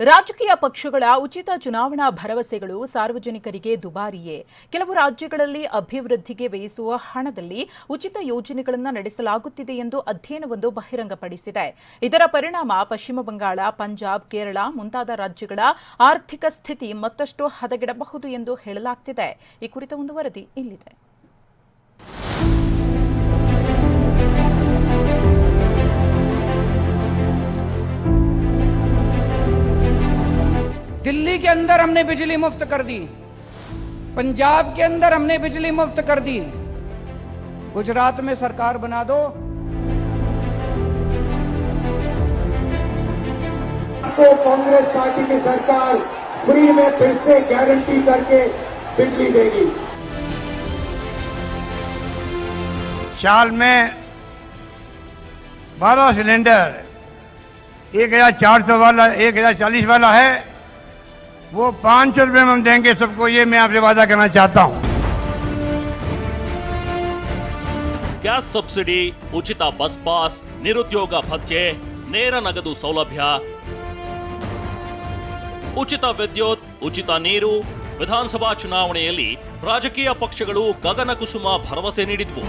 ರಾಜಕೀಯ ಪಕ್ಷಗಳ ಉಚಿತ ಚುನಾವಣಾ ಭರವಸೆಗಳು ಸಾರ್ವಜನಿಕರಿಗೆ ದುಬಾರಿಯೇ. ಕೆಲವು ರಾಜ್ಯಗಳಲ್ಲಿ ಅಭಿವೃದ್ಧಿಗೆ ವ್ಯಯಿಸುವ ಹಣದಲ್ಲಿ ಉಚಿತ ಯೋಜನೆಗಳನ್ನು ನಡೆಸಲಾಗುತ್ತಿದೆ ಎಂದು ಅಧ್ಯಯನವೊಂದು ಬಹಿರಂಗಪಡಿಸಿದೆ. ಇದರ ಪರಿಣಾಮ ಪಶ್ಚಿಮ ಬಂಗಾಳ, ಪಂಜಾಬ್, ಕೇರಳ ಮುಂತಾದ ರಾಜ್ಯಗಳ ಆರ್ಥಿಕ ಸ್ಥಿತಿ ಮತ್ತಷ್ಟು ಹದಗೆಡಬಹುದು ಎಂದು ಹೇಳಲಾಗ್ತಿದೆ. ಈ ಕುರಿತ ಒಂದು ವರದಿ ಇಲ್ಲಿದೆ. दिल्ली के अंदर हमने बिजली मुफ़्त कर दी। पंजाब के अंदर हमने बिजली मुफ़्त कर दी। गुजरात में सरकार बना दो। तो कांग्रेस पार्टी की सरकार फ्री में फिर से गारंटी करके बिजली देगी। साल में बारह सिलेंडर एक हज़ार चार सौ वाला एक हज़ार चालीस वाला है। वो पाँच सौ रुपये में हम देंगे सबको ये मैं आपसे वादा करना चाहता हूँ ಗ್ಯಾಸ್ ಸಬ್ಸಿಡಿ ಉಚಿತ ಬಸ್ ಪಾಸ್ ನಿರುದ್ಯೋಗ ಭತ್ಯೆ ನೇರ ನಗದು ಸೌಲಭ್ಯ ಉಚಿತ ವಿದ್ಯುತ್ ಉಚಿತ ನೀರು ವಿಧಾನಸಭಾ ಚುನಾವಣೆಯಲ್ಲಿ ರಾಜಕೀಯ ಪಕ್ಷಗಳು ಗಗನಕುಸುಮ ಭರವಸೆ ನೀಡಿದ್ವು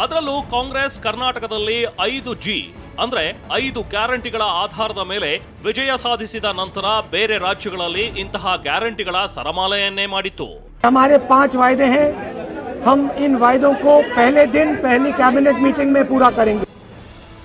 ಅದರಲ್ಲೂ ಕಾಂಗ್ರೆಸ್ ಕರ್ನಾಟಕದಲ್ಲಿ ಐದು ಜಿ ಅಂದ್ರೆ ಐದು ಗ್ಯಾರಂಟಿಗಳ ಆಧಾರದ ಮೇಲೆ ವಿಜಯ ಸಾಧಿಸಿದ ನಂತರ ಬೇರೆ ರಾಜ್ಯಗಳಲ್ಲಿ ಇಂತಹ ಗ್ಯಾರಂಟಿಗಳ ಸರಮಾಲೆಯನ್ನೇ ಮಾಡಿತ್ತು हमारे पांच वायदे हैं हम इन वायदों को पहले दिन पहली कैबिनेट मीटिंग में पूरा करेंगे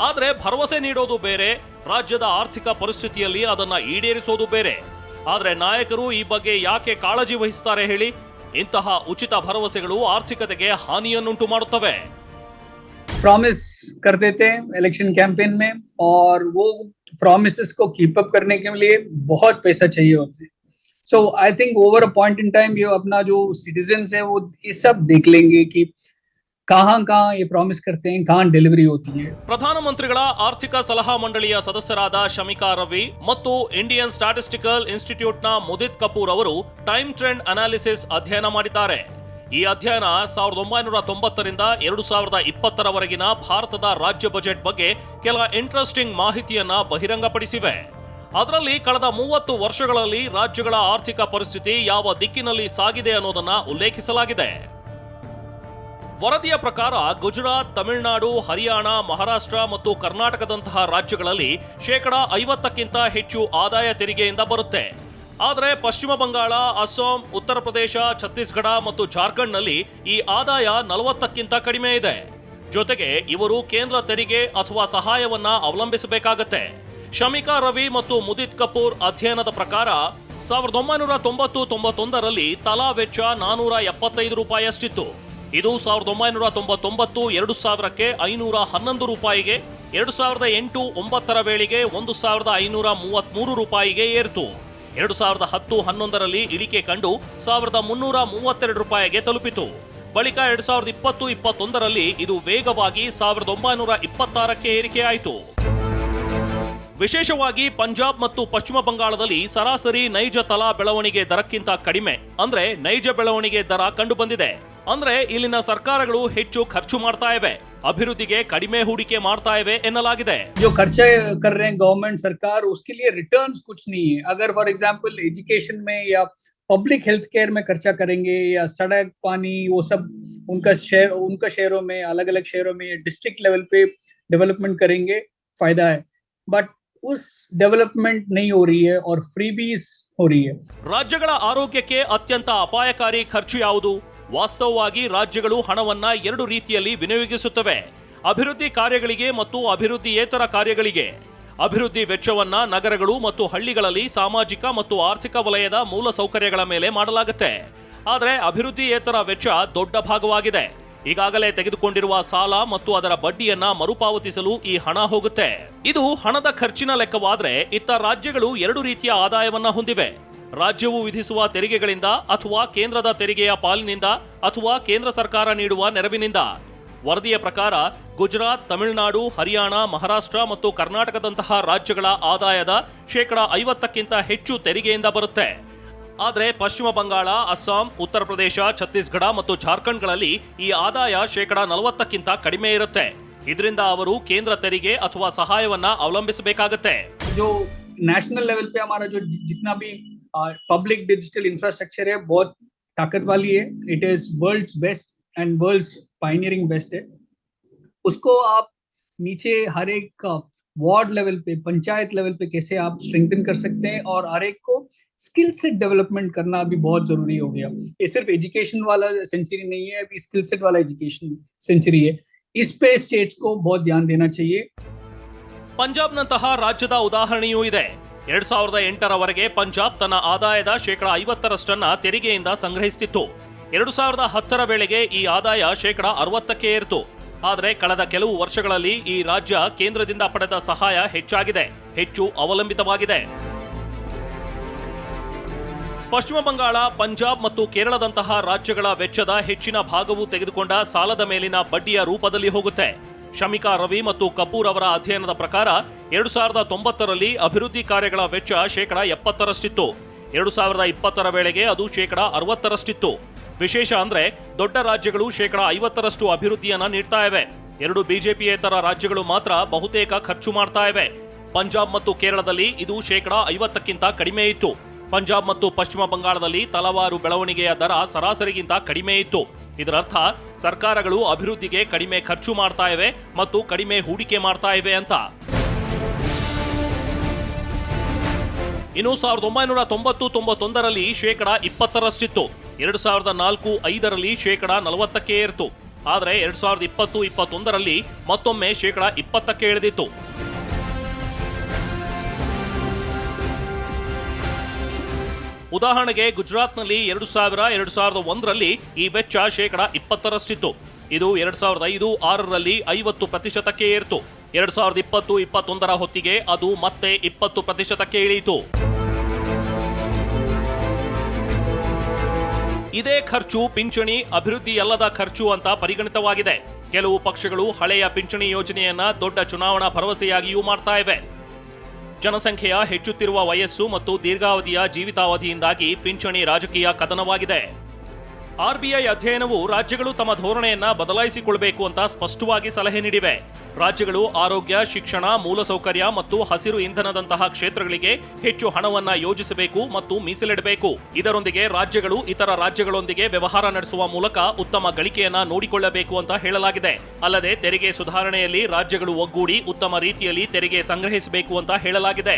ಆದ್ರೆ ಭರವಸೆ ನೀಡೋದು ಬೇರೆ ರಾಜ್ಯದ ಆರ್ಥಿಕ ಪರಿಸ್ಥಿತಿಯಲ್ಲಿ ಅದನ್ನ ಈಡೇರಿಸೋದು ಬೇರೆ ಆದ್ರೆ ನಾಯಕರು ಈ ಬಗ್ಗೆ ಯಾಕೆ ಕಾಳಜಿ ವಹಿಸ್ತಾರೆ ಹೇಳಿ ಇಂತಹ ಉಚಿತ ಭರವಸೆಗಳು ಆರ್ಥಿಕತೆಗೆ ಹಾನಿಯನ್ನುಂಟು ಮಾಡುತ್ತವೆ प्रॉमिस कर देते हैं इलेक्शन कैंपेन में और वो प्रोमिस को कीप अप करने के लिए बहुत पैसा चाहिए होते हैं so I think over a point in time ये अपना जो सिटीजन है वो ये सब देख लेंगे कि कहाँ कहाँ ये प्रॉमिस करते हैं कहाँ डिलीवरी होती है ಪ್ರಧಾನಮಂತ್ರಿಗಳ ಆರ್ಥಿಕ ಸಲಹಾ ಮಂಡಳಿಯ ಸದಸ್ಯರಾದ ಶಮಿಕಾ ರವಿ ಮತ್ತು ಇಂಡಿಯನ್ ಸ್ಟಾಟಿಸ್ಟಿಕಲ್ ಇನ್ಸ್ಟಿಟ್ಯೂಟ್ನ ಮುದಿತ್ ಕಪೂರ್ ಅವರು ಟೈಮ್ ಟ್ರೆಂಡ್ ಅನಾಲಿಸಿಸ್ ಅಧ್ಯಯನ ಮಾಡಿದ್ದಾರೆ ಈ ಅಧ್ಯಯನ ಸಾವಿರದ ಒಂಬೈನೂರ ತೊಂಬತ್ತರಿಂದ ಎರಡು ಸಾವಿರದ ಇಪ್ಪತ್ತರವರೆಗಿನ ಭಾರತದ ರಾಜ್ಯ ಬಜೆಟ್ ಬಗ್ಗೆ ಕೆಲ ಇಂಟ್ರೆಸ್ಟಿಂಗ್ ಮಾಹಿತಿಯನ್ನ ಬಹಿರಂಗಪಡಿಸಿವೆ. ಅದರಲ್ಲಿ ಕಳೆದ ಮೂವತ್ತು ವರ್ಷಗಳಲ್ಲಿ ರಾಜ್ಯಗಳ ಆರ್ಥಿಕ ಪರಿಸ್ಥಿತಿ ಯಾವ ದಿಕ್ಕಿನಲ್ಲಿ ಸಾಗಿದೆ ಅನ್ನೋದನ್ನ ಉಲ್ಲೇಖಿಸಲಾಗಿದೆ. ವರದಿಯ ಪ್ರಕಾರ ಗುಜರಾತ್, ತಮಿಳುನಾಡು, ಹರಿಯಾಣ, ಮಹಾರಾಷ್ಟ್ರ ಮತ್ತು ಕರ್ನಾಟಕದಂತಹ ರಾಜ್ಯಗಳಲ್ಲಿ ಶೇಕಡ ಐವತ್ತಕ್ಕಿಂತ ಹೆಚ್ಚು ಆದಾಯ ತೆರಿಗೆಯಿಂದ ಬರುತ್ತೆ. ಆದರೆ ಪಶ್ಚಿಮ ಬಂಗಾಳ, ಅಸ್ಸಾಂ, ಉತ್ತರ ಪ್ರದೇಶ, ಛತ್ತೀಸ್ಗಢ ಮತ್ತು ಜಾರ್ಖಂಡ್ನಲ್ಲಿ ಈ ಆದಾಯ ನಲವತ್ತಕ್ಕಿಂತ ಕಡಿಮೆ ಇದೆ. ಜೊತೆಗೆ ಇವರು ಕೇಂದ್ರ ತೆರಿಗೆ ಅಥವಾ ಸಹಾಯವನ್ನ ಅವಲಂಬಿಸಬೇಕಾಗತ್ತೆ. ಶಮಿಕಾ ರವಿ ಮತ್ತು ಮುದಿತ್ ಕಪೂರ್ ಅಧ್ಯಯನದ ಪ್ರಕಾರ, ಸಾವಿರದ ಒಂಬೈನೂರ ತೊಂಬತ್ತು ತೊಂಬತ್ತೊಂದರಲ್ಲಿ ತಲಾ ವೆಚ್ಚ ನಾನೂರ ಎಪ್ಪತ್ತೈದು ರೂಪಾಯಿಯಷ್ಟಿತ್ತು. ಇದು ಸಾವಿರದ ಒಂಬೈನೂರ ತೊಂಬತ್ತೊಂಬತ್ತು ಎರಡು ಸಾವಿರಕ್ಕೆ ಐನೂರ ಹನ್ನೊಂದು ರೂಪಾಯಿಗೆ, ಎರಡು ಸಾವಿರದ ಎಂಟು ಒಂಬತ್ತರ ವೇಳೆಗೆ ಒಂದು ಸಾವಿರದ ಐನೂರ ಮೂವತ್ತ್ಮೂರು ರೂಪಾಯಿಗೆ ಏರಿತು. ಎರಡು ಸಾವಿರದ ಹತ್ತು ಹನ್ನೊಂದರಲ್ಲಿ ಇಳಿಕೆ ಕಂಡು ಸಾವಿರದ ಮುನ್ನೂರ ಮೂವತ್ತೆರಡು ರೂಪಾಯಿಗೆ ತಲುಪಿತು. ಬಳಿಕ ಎರಡು ಸಾವಿರದ ಇಪ್ಪತ್ತು, ಇಪ್ಪತ್ತೊಂದರಲ್ಲಿ ಇದು ವೇಗವಾಗಿ ಸಾವಿರದ ಒಂಬೈನೂರ ಇಪ್ಪತ್ತಾರಕ್ಕೆ ಏರಿಕೆಯಾಯಿತು. ವಿಶೇಷವಾಗಿ ಪಂಜಾಬ್ ಮತ್ತು ಪಶ್ಚಿಮ ಬಂಗಾಳದಲ್ಲಿ ಸರಾಸರಿ ನೈಜ ತಲಾ ಬೆಳವಣಿಗೆ ದರಕ್ಕಿಂತ ಕಡಿಮೆ, ಅಂದ್ರೆ ನೈಜ ಬೆಳವಣಿಗೆ ದರ ಕಂಡು ಬಂದಿದೆ ಅಂದ್ರೆ ಇಲ್ಲಿನ ಸರ್ಕಾರಗಳು ಹೆಚ್ಚು ಖರ್ಚು ಮಾಡ್ತಾ ಇವೆ ಅಭಿವೃದ್ಧಿಗೆ ಕಡಿಮೆ ಹೂಡಿಕೆ ಮಾಡ್ತಾ ಇವೆ ಎನ್ನಲಾಗಿದೆ जो खर्चे कर रहे हैं गवर्नमेंट सरकार उसके लिए रिटर्न्स कुछ नहीं है अगर फॉर एग्जांपल एजुकेशन में या पब्लिक हेल्थ केयर में खर्चा करेंगे या सड़क पानी वो सब उनका शहर उनका शहरों में अलग अलग शहरों में डिस्ट्रिक्ट लेवल पे डेवलपमेंट करेंगे फायदा है बट उस डेवलपमेंट नहीं हो रही है और फ्रीबीज हो रही है ರಾಜ್ಯಗಳ ಆರೋಗ್ಯಕ್ಕೆ ಅತ್ಯಂತ ಅಪಾಯಕಾರಿ ಖರ್ಚು ಯಾವುದು ವಾಸ್ತವವಾಗಿ ರಾಜ್ಯಗಳು ಹಣವನ್ನ ಎರಡು ರೀತಿಯಲ್ಲಿ ವಿನಿಯೋಗಿಸುತ್ತವೆ. ಅಭಿವೃದ್ಧಿ ಕಾರ್ಯಗಳಿಗೆ ಮತ್ತು ಅಭಿವೃದ್ಧಿಯೇತರ ಕಾರ್ಯಗಳಿಗೆ. ಅಭಿವೃದ್ಧಿ ವೆಚ್ಚವನ್ನ ನಗರಗಳು ಮತ್ತು ಹಳ್ಳಿಗಳಲ್ಲಿ ಸಾಮಾಜಿಕ ಮತ್ತು ಆರ್ಥಿಕ ವಲಯದ ಮೂಲ ಸೌಕರ್ಯಗಳ ಮೇಲೆ ಮಾಡಲಾಗುತ್ತೆ. ಆದರೆ ಅಭಿವೃದ್ಧಿಯೇತರ ವೆಚ್ಚ ದೊಡ್ಡ ಭಾಗವಾಗಿದೆ. ಈಗಾಗಲೇ ತೆಗೆದುಕೊಂಡಿರುವ ಸಾಲ ಮತ್ತು ಅದರ ಬಡ್ಡಿಯನ್ನ ಮರುಪಾವತಿಸಲು ಈ ಹಣ ಹೋಗುತ್ತೆ. ಇದು ಹಣದ ಖರ್ಚಿನ ಲೆಕ್ಕವಾದ್ರೆ ಇತ್ತ ರಾಜ್ಯಗಳು ಎರಡು ರೀತಿಯ ಆದಾಯವನ್ನ ಹೊಂದಿವೆ. ರಾಜ್ಯವು ವಿಧಿಸುವ ತೆರಿಗೆಗಳಿಂದ ಅಥವಾ ಕೇಂದ್ರದ ತೆರಿಗೆಯ ಪಾಲಿನಿಂದ ಅಥವಾ ಕೇಂದ್ರ ಸರ್ಕಾರ ನೀಡುವ ನೆರವಿನಿಂದ. ವರದಿಯ ಪ್ರಕಾರ ಗುಜರಾತ್, ತಮಿಳುನಾಡು, ಹರಿಯಾಣ, ಮಹಾರಾಷ್ಟ್ರ ಮತ್ತು ಕರ್ನಾಟಕದಂತಹ ರಾಜ್ಯಗಳ ಆದಾಯದ ಶೇಕಡಾ ಐವತ್ತಕ್ಕಿಂತ ಹೆಚ್ಚು ತೆರಿಗೆಯಿಂದ ಬರುತ್ತೆ. ಆದರೆ ಪಶ್ಚಿಮ ಬಂಗಾಳ, ಅಸ್ಸಾಂ, ಉತ್ತರ ಪ್ರದೇಶ, ಛತ್ತೀಸ್ಗಢ ಮತ್ತು ಜಾರ್ಖಂಡ್ಗಳಲ್ಲಿ ಈ ಆದಾಯ ಶೇಕಡಾ ನಲವತ್ತಕ್ಕಿಂತ ಕಡಿಮೆ ಇರುತ್ತೆ. ಇದರಿಂದ ಅವರು ಕೇಂದ್ರ ತೆರಿಗೆ ಅಥವಾ ಸಹಾಯವನ್ನ ಅವಲಂಬಿಸಬೇಕಾಗತ್ತೆ. ನ್ಯಾಷನಲ್ ಲೆವೆಲ್ ಪೇ ಜಿತ್ನಾ पब्लिक डिजिटल इंफ्रास्ट्रक्चर है बहुत ताकत वाली है it is world's best and world's pioneering best है उसको आप नीचे हर एक वार्ड लेवल पे पंचायत लेवल पे कैसे आप स्ट्रेंथन कर सकते हैं और हर एक को स्किल सेट डेवलपमेंट करना भी बहुत जरूरी हो गया ये सिर्फ एजुकेशन वाला सेंचुरी नहीं है अभी स्किल सेट वाला एजुकेशन सेंचुरी है इस पे स्टेट्स को बहुत ध्यान देना चाहिए ಪಂಜಾಬ್ನಂತಹ ರಾಜ್ಯದ ಉದಾಹರಣೆಯೂ ಇದೆ ಎರಡ್ ಸಾವಿರದ ಎಂಟರವರೆಗೆ ಪಂಜಾಬ್ ತನ್ನ ಆದಾಯದ ಶೇಕಡ ಐವತ್ತರಷ್ಟನ್ನ ತೆರಿಗೆಯಿಂದ ಸಂಗ್ರಹಿಸುತ್ತಿತ್ತು ಎರಡು ಸಾವಿರದ ಹತ್ತರ ವೇಳೆಗೆ ಈ ಆದಾಯ ಶೇಕಡ ಅರವತ್ತಕ್ಕೆ ಏರಿತು. ಆದರೆ ಕಳೆದ ಕೆಲವು ವರ್ಷಗಳಲ್ಲಿ ಈ ರಾಜ್ಯ ಕೇಂದ್ರದಿಂದ ಪಡೆದ ಸಹಾಯ ಹೆಚ್ಚಾಗಿದೆ, ಹೆಚ್ಚು ಅವಲಂಬಿತವಾಗಿದೆ. ಪಶ್ಚಿಮ ಬಂಗಾಳ, ಪಂಜಾಬ್ ಮತ್ತು ಕೇರಳದಂತಹ ರಾಜ್ಯಗಳ ವೆಚ್ಚದ ಹೆಚ್ಚಿನ ಭಾಗವು ತೆಗೆದುಕೊಂಡ ಸಾಲದ ಮೇಲಿನ ಬಡ್ಡಿಯ ರೂಪದಲ್ಲಿ ಹೋಗುತ್ತೆ. ಶಮಿಕಾ ರವಿ ಮತ್ತು ಕಪೂರ್ ಅವರ ಅಧ್ಯಯನದ ಪ್ರಕಾರ ಎರಡು ಸಾವಿರದ ತೊಂಬತ್ತರಲ್ಲಿ ಅಭಿವೃದ್ಧಿ ಕಾರ್ಯಗಳ ವೆಚ್ಚ ಶೇಕಡ ಎಪ್ಪತ್ತರಷ್ಟಿತ್ತು. ಎರಡು ಸಾವಿರದ ಇಪ್ಪತ್ತರ ವೇಳೆಗೆ ಅದು ಶೇಕಡ ಅರವತ್ತರಷ್ಟಿತ್ತು. ವಿಶೇಷ ಅಂದ್ರೆ ದೊಡ್ಡ ರಾಜ್ಯಗಳು ಶೇಕಡ ಐವತ್ತರಷ್ಟು ಅಭಿವೃದ್ಧಿಯನ್ನ ನೀಡ್ತಾ ಇವೆ. ಎರಡು ಬಿಜೆಪಿಯೇತರ ರಾಜ್ಯಗಳು ಮಾತ್ರ ಬಹುತೇಕ ಖರ್ಚು ಮಾಡ್ತಾ ಇವೆ. ಪಂಜಾಬ್ ಮತ್ತು ಕೇರಳದಲ್ಲಿ ಇದು ಶೇಕಡ ಐವತ್ತಕ್ಕಿಂತ ಕಡಿಮೆ ಇತ್ತು. ಪಂಜಾಬ್ ಮತ್ತು ಪಶ್ಚಿಮ ಬಂಗಾಳದಲ್ಲಿ ತಲವಾರು ಬೆಳವಣಿಗೆಯ ದರ ಸರಾಸರಿಗಿಂತ ಕಡಿಮೆ ಇತ್ತು. ಇದರರ್ಥ ಸರ್ಕಾರಗಳು ಅಭಿವೃದ್ಧಿಗೆ ಕಡಿಮೆ ಖರ್ಚು ಮಾಡ್ತಾ ಇವೆ ಮತ್ತು ಕಡಿಮೆ ಹೂಡಿಕೆ ಮಾಡ್ತಾ ಇವೆ ಅಂತ. ಇನ್ನು ಸಾವಿರದ ಒಂಬೈನೂರ ತೊಂಬತ್ತು ತೊಂಬತ್ತೊಂದರಲ್ಲಿ ಶೇಕಡ ಇಪ್ಪತ್ತರಷ್ಟಿತ್ತು. ಎರಡು ಸಾವಿರದ ನಾಲ್ಕು ಐದರಲ್ಲಿ ಶೇಕಡ ನಲವತ್ತಕ್ಕೆ ಏರಿತು. ಆದರೆ ಎರಡು ಸಾವಿರದ ಇಪ್ಪತ್ತು ಇಪ್ಪತ್ತೊಂದರಲ್ಲಿ ಮತ್ತೊಮ್ಮೆ ಶೇಕಡ ಇಪ್ಪತ್ತಕ್ಕೆ ಇಳಿದಿತ್ತು. ಉದಾಹರಣೆಗೆ ಗುಜರಾತ್ನಲ್ಲಿ ಎರಡು ಸಾವಿರ, ಎರಡು ಸಾವಿರದ ಒಂದರಲ್ಲಿ ಈ ವೆಚ್ಚ ಶೇಕಡ ಇಪ್ಪತ್ತರಷ್ಟಿತ್ತು. ಇದು ಎರಡು ಸಾವಿರದ ಐದು, ಆರರಲ್ಲಿ ಐವತ್ತು ಪ್ರತಿಶತಕ್ಕೆ ಏರಿತು. ಎರಡು ಸಾವಿರದ ಇಪ್ಪತ್ತು, ಇಪ್ಪತ್ತೊಂದರ ಹೊತ್ತಿಗೆ ಅದು ಮತ್ತೆ ಇಪ್ಪತ್ತು ಪ್ರತಿಶತಕ್ಕೆ ಇಳಿಯಿತು. ಇದೇ ಖರ್ಚು ಪಿಂಚಣಿ ಅಭಿವೃದ್ಧಿಯಲ್ಲದ ಖರ್ಚು ಅಂತ ಪರಿಗಣಿತವಾಗಿದೆ. ಕೆಲವು ಪಕ್ಷಗಳು ಹಳೆಯ ಪಿಂಚಣಿ ಯೋಜನೆಯನ್ನ ದೊಡ್ಡ ಚುನಾವಣಾ ಭರವಸೆಯಾಗಿಯೂ ಮಾಡ್ತಾ ಇವೆ. ಜನಸಂಖ್ಯೆಯ ಹೆಚ್ಚುತ್ತಿರುವ ವಯಸ್ಸು ಮತ್ತು ದೀರ್ಘಾವಧಿಯ ಜೀವಿತಾವಧಿಯಿಂದಾಗಿ ಪಿಂಚಣಿ ರಾಜಕೀಯ ಕದನವಾಗಿದೆ. ಆರ್ಬಿಐ ಅಧ್ಯಯನವು ರಾಜ್ಯಗಳು ತಮ್ಮ ಧೋರಣೆಯನ್ನ ಬದಲಾಯಿಸಿಕೊಳ್ಳಬೇಕು ಅಂತ ಸ್ಪಷ್ಟವಾಗಿ ಸಲಹೆ ನೀಡಿವೆ. ರಾಜ್ಯಗಳು ಆರೋಗ್ಯ, ಶಿಕ್ಷಣ, ಮೂಲಸೌಕರ್ಯ ಮತ್ತು ಹಸಿರು ಇಂಧನದಂತಹ ಕ್ಷೇತ್ರಗಳಿಗೆ ಹೆಚ್ಚು ಹಣವನ್ನ ಯೋಜಿಸಬೇಕು ಮತ್ತು ಮೀಸಲಿಡಬೇಕು. ಇದರೊಂದಿಗೆ ರಾಜ್ಯಗಳು ಇತರ ರಾಜ್ಯಗಳೊಂದಿಗೆ ವ್ಯವಹಾರ ನಡೆಸುವ ಮೂಲಕ ಉತ್ತಮ ಗಳಿಕೆಯನ್ನ ನೋಡಿಕೊಳ್ಳಬೇಕು ಅಂತ ಹೇಳಲಾಗಿದೆ. ಅಲ್ಲದೆ ತೆರಿಗೆ ಸುಧಾರಣೆಯಲ್ಲಿ ರಾಜ್ಯಗಳು ಒಗ್ಗೂಡಿ ಉತ್ತಮ ರೀತಿಯಲ್ಲಿ ತೆರಿಗೆ ಸಂಗ್ರಹಿಸಬೇಕು ಅಂತ ಹೇಳಲಾಗಿದೆ.